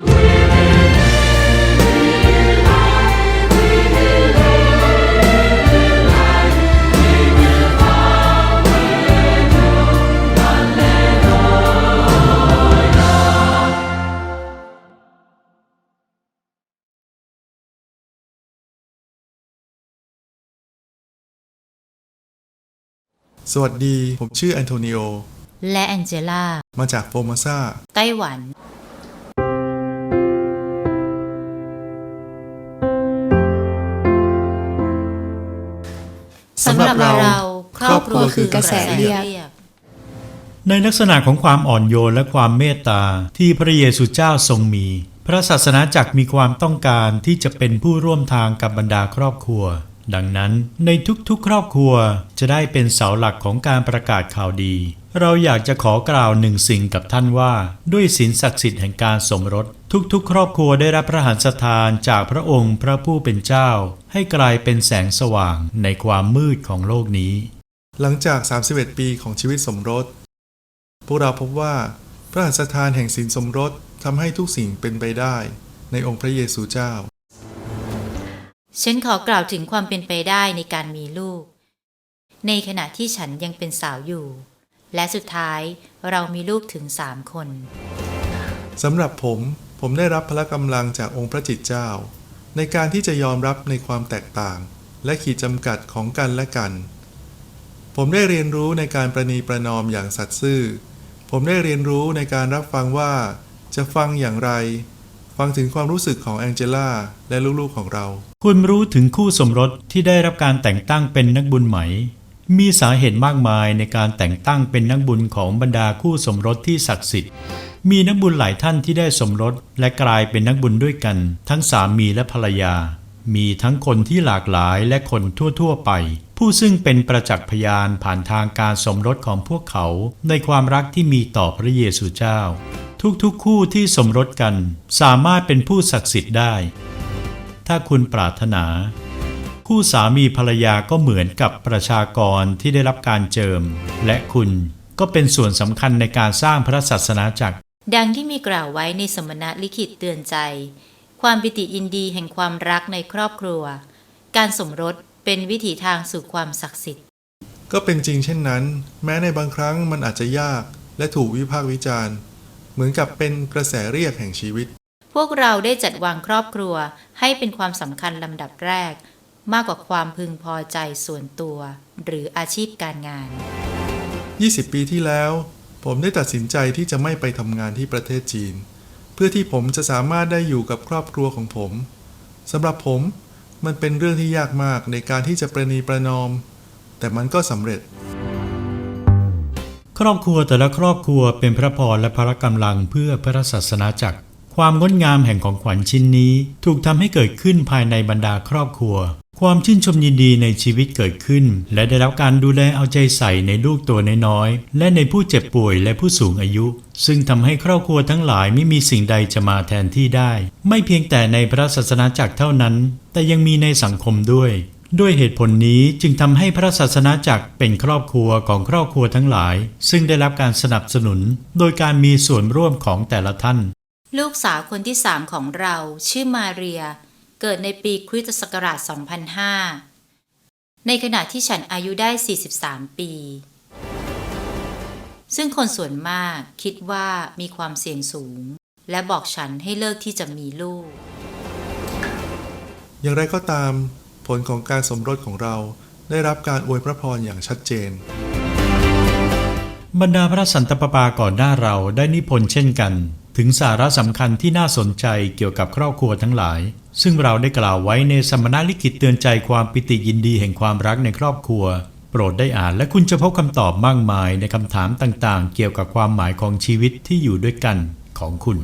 สวัสดี ผมชื่อแอนโทนิโอ และแองเจล่า มาจากโฟมาซาไต้หวัน สำหรับเราครอบครัวคือกระแสเรียกในลักษณะของความอ่อนโยนและความเมตตาที่พระเยซูเจ้าทรงมี พระศาสนาจักรมีความต้องการที่จะเป็นผู้ร่วมทางกับบรรดาครอบครัว ดังนั้นในทุกๆ ครอบครัวจะได้เป็นเสาหลักของการประกาศข่าวดี เราอยากจะขอกล่าวหนึ่งสิ่งกับท่านว่า ด้วยศีลศักดิ์สิทธิ์แห่งการสมรส ทุกๆ ครอบครัวได้รับพระหันทานจากพระองค์พระผู้เป็นเจ้า ให้กลายเป็นแสงสว่างในความมืดของโลกนี้ หลังจาก 31 ปีของชีวิตสมรส พวกเราพบว่า พระหัตถ์ทานแห่งศีลสมรสทำให้ทุกสิ่งเป็นไปได้ ในองค์พระเยซูเจ้า ฉันขอกล่าวถึงความเป็นไปได้ในการมีลูก ในขณะที่ฉันยังเป็นสาวอยู่ และสุดท้ายเรามีลูกถึงสามคน สำหรับผมผมได้รับพละกำลังจากองค์พระจิตเจ้า ในการที่จะยอมรับในความแตกต่าง และขีดจำกัดของกันและกัน ผมได้เรียนรู้ในการประนีประนอมอย่างสัตย์ซื่อ ผมได้เรียนรู้ในการรับฟังว่า จะฟังอย่างไร ฟังถึงความรู้สึกของแองเจล่าและลูกๆของเรา คุณรู้ถึงคู่สมรสที่ได้รับการแต่งตั้งเป็นนักบุญไหม มีสาเหตุมากมายในการแต่งตั้งเป็นนักบุญของบรรดาคู่สมรสที่ศักดิ์สิทธิ์ มีนักบุญหลายท่านที่ได้สมรสและกลายเป็นนักบุญด้วยกัน ทั้งสามีและภรรยา มีทั้งคนที่หลากหลายและคนทั่ว ๆ ไป ผู้ซึ่งเป็นประจักษ์พยานผ่านทางการสมรสของพวกเขา ในความรักที่มีต่อพระเยซูเจ้า ทุกๆ คู่ที่สมรสกันสามารถเป็นผู้ศักดิ์สิทธิ์ได้ ถ้าคุณปรารถนา คู่สามีภรรยาก็เหมือนกับประชากรที่ได้รับการเจิม และคุณก็เป็นส่วนสำคัญในการสร้างพระศาสนาจักร ดังที่มีกล่าวไว้ในสมณะลิขิตเตือนใจ ความปิติยินดีแห่งความรักในครอบครัว การสมรสเป็นวิถีทางสู่ความศักดิ์สิทธิ์ ก็เป็นจริงเช่นนั้น แม้ในบางครั้งมันอาจจะยากและถูกวิพากษ์วิจารณ์ เหมือนกับเป็นกระแสเรียกแห่งชีวิต พวกเราได้จัดวางครอบครัวให้เป็นความสำคัญลำดับแรก มากกว่าความพึงพอใจส่วนตัว หรืออาชีพการงาน 20 ปีที่แล้ว ผมได้ตัดสินใจที่จะไม่ไปทำงานที่ประเทศจีน เพื่อที่ผมจะสามารถได้อยู่กับครอบครัวของผมสำหรับผมมันเป็นเรื่องที่ยากมากในการที่จะประนีประนอม แต่มันก็สำเร็จ ครอบครัวแต่ละครอบครัวเป็นพระพรและพระกำลังเพื่อพระศาสนาจักร ความงดงามแห่งของขวัญชิ้นนี้ ถูกทำให้เกิดขึ้นภายในบรรดาครอบครัว ความชื่นชมยินดีในชีวิตเกิดขึ้น และได้รับการดูแลเอาใจใส่ในลูกตัวน้อยๆและในผู้เจ็บป่วยและผู้สูงอายุ ซึ่งทำให้ครอบครัวทั้งหลายไม่มีสิ่งใดจะมาแทนที่ได้ ไม่เพียงแต่ในพระศาสนาจักรเท่านั้น แต่ยังมีในสังคมด้วย ด้วยเหตุผลนี้จึงทำให้พระศาสนาจักรเป็นครอบครัวของครอบครัวทั้งหลาย ซึ่งได้รับการสนับสนุน โดยการมีส่วนร่วมของแต่ละท่าน ลูกสาวคนที่สามของเราชื่อมาเรีย เกิดในปีคริสตศักราช 2005 ในขณะที่ฉันอายุได้ 43 ปี ซึ่งคนส่วนมากคิดว่ามีความเสี่ยงสูง และบอกฉันให้เลิกที่จะมีลูก อย่างไรก็ตาม ผลของการสมรสของเราได้รับการอวยพระพรอย่างชัดเจน บรรดาพระสันตะปาปาก่อนหน้าเราได้นิพนธ์เช่นกัน ถึงสาระสำคัญที่น่าสนใจเกี่ยวกับครอบครัวทั้งหลาย ซึ่งเราได้กล่าวไว้ในสมณลิขิตเตือนใจความปิติยินดีแห่งความรักในครอบครัว โปรดได้อ่านและคุณจะพบคำตอบมากมายในคำถามต่างๆ เกี่ยวกับความหมายของชีวิตที่อยู่ด้วยกันของคุณ